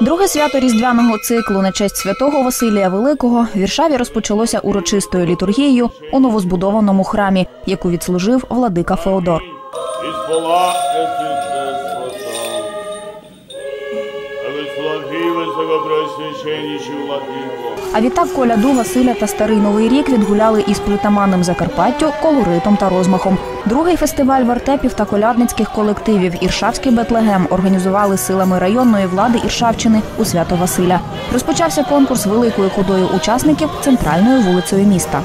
Друге свято різдвяного циклу на честь святого Василія Великого в Віршаві розпочалося урочистою літургією у новозбудованому храмі, яку відслужив владика Феодор. А відтак коляду Василя та Старий Новий рік відгуляли із притаманним Закарпаттю, колоритом та розмахом. Другий фестиваль вертепів та колядницьких колективів Іршавський Бетлегем організували силами районної влади Іршавщини у свято Василя. Розпочався конкурс великою ходою учасників центральною вулицею міста.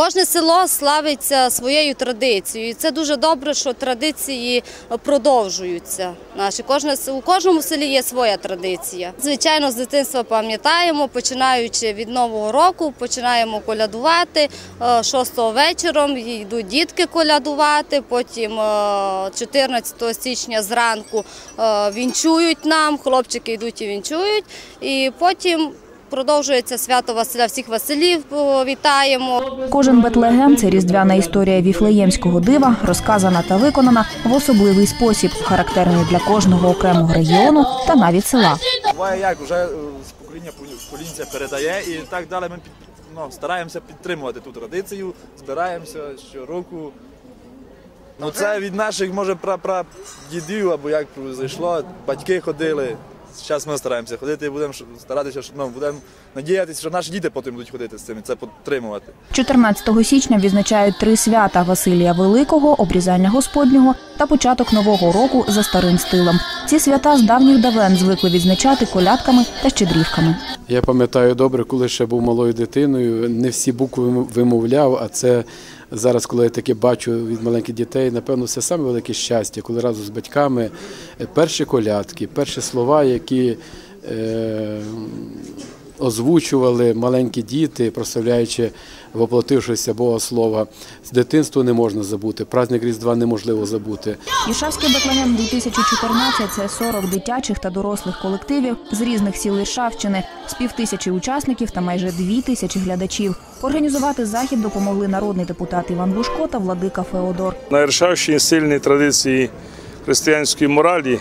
Кожне село славиться своєю традицією. І це дуже добре, що традиції продовжуються. Наші кожне у кожному селі є своя традиція. Звичайно, з дитинства пам'ятаємо, починаючи від нового року, починаємо колядувати. Е, 6 вечором йдуть дітки колядувати. Потім е, 14 січня зранку е, вінчують нам, хлопчики йдуть і вінчують. І потім продовжується свято Василя. Всіх Василів вітаємо. Кожен Бетлегем це різдвяна історія віфлеємського дива, розказана та виконана в особливий спосіб, характерний для кожного окремого регіону та навіть села. Буває як, вже е, з покоління в передає і так далі. Ми під, ну, стараємося підтримувати ту традицію, збираємося щороку. Ну це від наших, може, прадідів або як зайшло, батьки ходили. Зараз ми стараємося ходити будемо старатися, що ну, будемо надіятися, що наші діти потім будуть ходити з цим це підтримувати. 14 січня відзначають три свята Василія Великого, обрізання Господнього та початок нового року за старим стилем. Ці свята з давніх давен звикли відзначати колядками та щедрівками. Я пам'ятаю добре, коли ще був малою дитиною, не всі букви вимовляв, а це зараз, коли я таке бачу від маленьких дітей, напевно, це саме велике щастя, коли разом з батьками е, перші колядки, перші слова, які е, озвучували маленькі діти, прославляючи воплотившися Бога Слова. З дитинства не можна забути, праздник Різдва неможливо забути. Іршавський Бетлегем 2014 – це 40 дитячих та дорослих колективів з різних сіл Іршавщини, з півтисячі учасників та майже дві тисячі глядачів. Організувати захід допомогли народний депутат Іван Бушко та владика Феодор. На Іршавщині сильні традиції християнської моралі,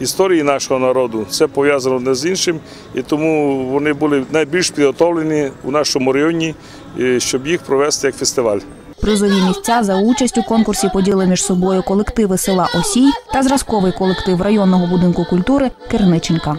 історії нашого народу. Це пов'язано одне з іншим, і тому вони були найбільш підготовлені у нашому районі, е, щоб їх провести як фестиваль. Призові місця за участь у конкурсі поділи між собою колективи села Осій та зразковий колектив районного будинку культури Керниченка.